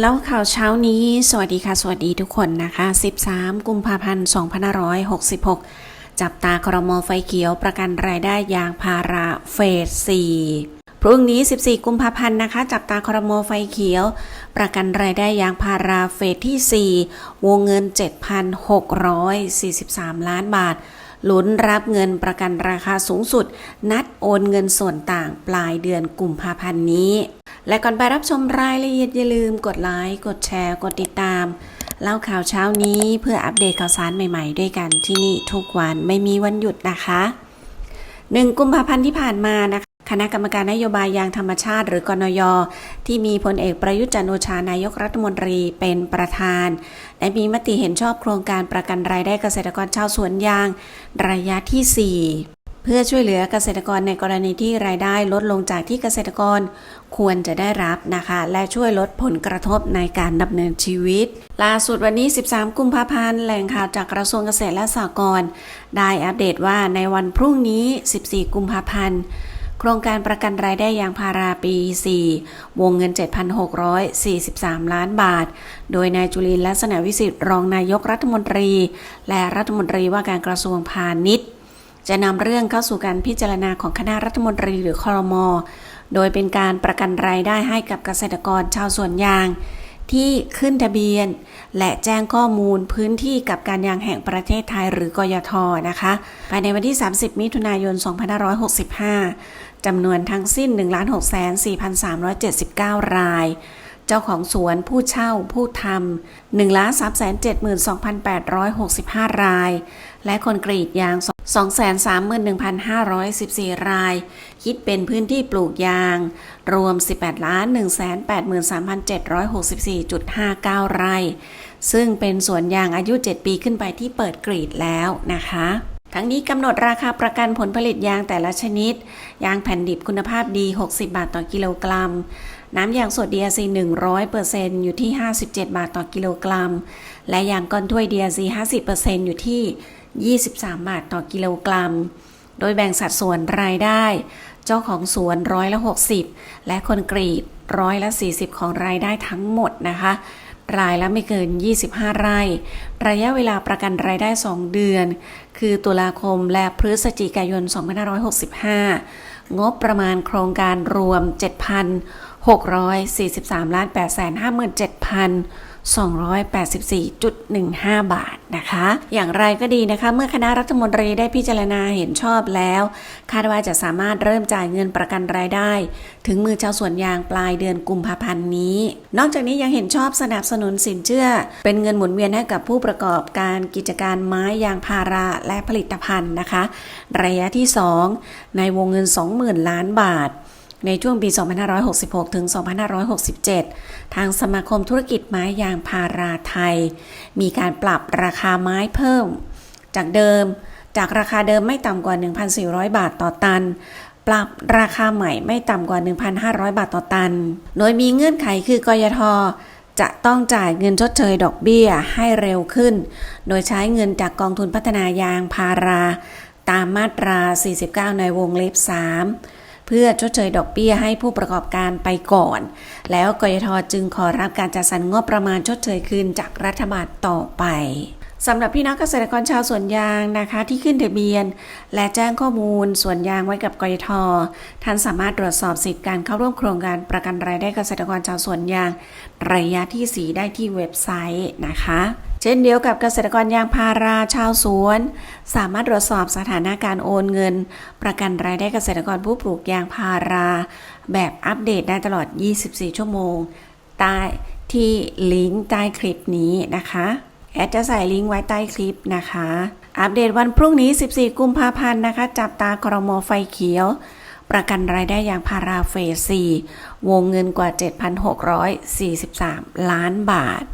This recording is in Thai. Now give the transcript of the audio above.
แล้วข่าวเช้านี้ สวัสดีค่ะ สวัสดีทุกคนนะคะ 13 กุมภาพันธ์ 2566 จับตาครมไฟเขียวประกันรายได้ยางพาราเฟส 4 พรุ่งนี้ 14 กุมภาพันธ์นะคะ จับตาครมไฟเขียว ประกันรายได้ยางพาราเฟสที่ 4 วงเงิน 7,643 ล้านบาทลุ้นรับเงินประกันราคาสูงสุด นัดโอนเงินส่วนต่างปลายเดือนกุมภาพันธ์นี้ และก่อนไปรับชมรายละเอียดอย่าลืมกดไลค์กดแชร์ กดติดตาม เล่าข่าวเช้านี้เพื่ออัปเดตข่าวสารใหม่ๆ ด้วยกันที่นี่ทุกวันไม่มีวันหยุดนะคะ1กุมภาพันธ์ที่ผ่านมานะคะคณะกรรมการนโยบายยางธรรมชาติ หรือกนย ที่มีพลเอกประยุทธ์จันโอชานายกรัฐมนตรีเป็นประธานและมีมติเห็นชอบโครงการประกันรายได้เกษตรกรชาวสวนยาง ระยะที่ 4 เพื่อช่วยเหลือเกษตรกรในกรณีที่รายได้ลดลงจากที่เกษตรกรควรจะได้รับนะคะ และช่วยลดผลกระทบในการดำเนินชีวิต ล่าสุดวันนี้ 13 กุมภาพันธ์ แหล่งข่าวจากกระทรวงเกษตรและสหกรณ์ได้อัปเดตว่าในวันพรุ่งนี้ 14 กุมภาพันธ์โครงการประกันรายได้ยางพาราปี 4 วงเงิน 7,643 ล้านบาท โดยนายจุลินทร์ลักษณะวิสิทธิ์รองนายกรัฐมนตรี และรัฐมนตรีว่าการกระทรวงพาณิชย์ จะนำเรื่องเข้าสู่การพิจารณาของคณะรัฐมนตรีหรือคอรมอโดยเป็นการประกันรายได้ให้กับเกษตรกรชาวสวนยาง ที่ขึ้นทะเบียน และแจ้งข้อมูลพื้นที่กับการยางแห่งประเทศไทยหรือกยทนะคะ ภายในวันที่ 30 มิถุนายน 2565จำนวนทั้งสิ้น 1,604,379 ราย จ้าของสวนผู้เช่าผู้ทำา1,372,865ราย และคนกรีดยาง231,514ราย คิดเป็นพื้นที่ปลูกยาง รวม18,183,764.59ไร่ ซึ่งเป็นสวนยางอายุ7ปีขึ้นไปที่เปิดกรีดแล้วนะคะ ทั้งนี้กำหนดราคาประกันผลผลิตยางแต่ละชนิด ยางแผ่นดิบคุณภาพดี 60 บาทต่อกิโลกรัม น้ำยางสด DRC 100%อยู่ที่ 57 บาทต่อกิโลกรัม และยางก้อนถ้วย DRC 50%อยู่ที่ 23 บาทต่อกิโลกรัม โดยแบ่งสัดส่วนรายได้ เจ้าของสวนร้อยละ 60 และคนกรีดร้อยละ 40 ของรายได้ทั้งหมดนะคะ รายละไม่เกิน 25 ไร่ ระยะเวลาประกันรายได้ 2 เดือน คือตุลาคมและพฤศจิกายน 2565 งบประมาณโครงการรวม 7,643,857,000 284.15 บาทนะคะ อย่างไรก็ดีนะคะ เมื่อคณะรัฐมนตรีได้พิจารณาเห็นชอบแล้ว คาดว่าจะสามารถเริ่มจ่ายเงินประกันรายได้ ถึงมือชาวสวนยางปลายเดือนกุมภาพันธ์นี้ นอกจากนี้ยังเห็นชอบสนับสนุนสินเชื่อ เป็นเงินหมุนเวียนให้กับผู้ประกอบการกิจการไม้ยางพาราและผลิตภัณฑ์นะคะ ระยะที่ 2 ในวงเงิน 20,000 ล้านบาท ในช่วงปี 2566 ถึง 2567 ทางสมาคมธุรกิจไม้ยางพาราไทย มีการปรับราคาไม้เพิ่ม จากเดิมจากราคาเดิมไม่ต่ำกว่า 1,400 บาทต่อตัน ปรับราคาใหม่ไม่ต่ำกว่า 1,500 บาทต่อตัน โดยมีเงื่อนไขคือกยทจะต้องจ่ายเงินชดเชยดอกเบี้ยให้เร็วขึ้น โดยใช้เงินจากกองทุนพัฒนายางพารา ตามมาตรา 49 ในวงเล็บ 3 พื่อชดเชยดอกเบี้ยให้ผู้ประกอบการไปก่อน แล้วกยทจึงขอรับการจัดสรรงบประมาณชดเชยคืนจากรัฐบาลต่อไปสำหรับพี่น้องเกษตรกรชาวสวนยางนะคะ ที่ขึ้นทะเบียน และแจ้งข้อมูลสวนยางไว้กับกยทท่านสามารถตรวจสอบสิทธิการเข้าร่วมโครงการประกันรายได้เกษตรกรชาวสวนยาง ระยะที่ 4 ได้ที่เว็บไซต์นะคะ เช่นเดียวกับเกษตรกรยางพาราชาวสวน สามารถตรวจสอบสถานะการโอนเงิน ประกันรายได้เกษตรกรผู้ปลูกยางพารา แบบอัปเดตได้ตลอด 24 ชั่วโมง ใต้ที่ลิงก์ใต้คลิปนี้นะคะแอดจะใส่ลิงก์ไว้ใต้คลิปนะคะ อัปเดตวันพรุ่งนี้ 14 กุมภาพันธ์นะคะ จับตากรมไฟเขียว ประกันรายได้ยางพาราเฟส4วงเงินกว่า 7,643 ล้านบาท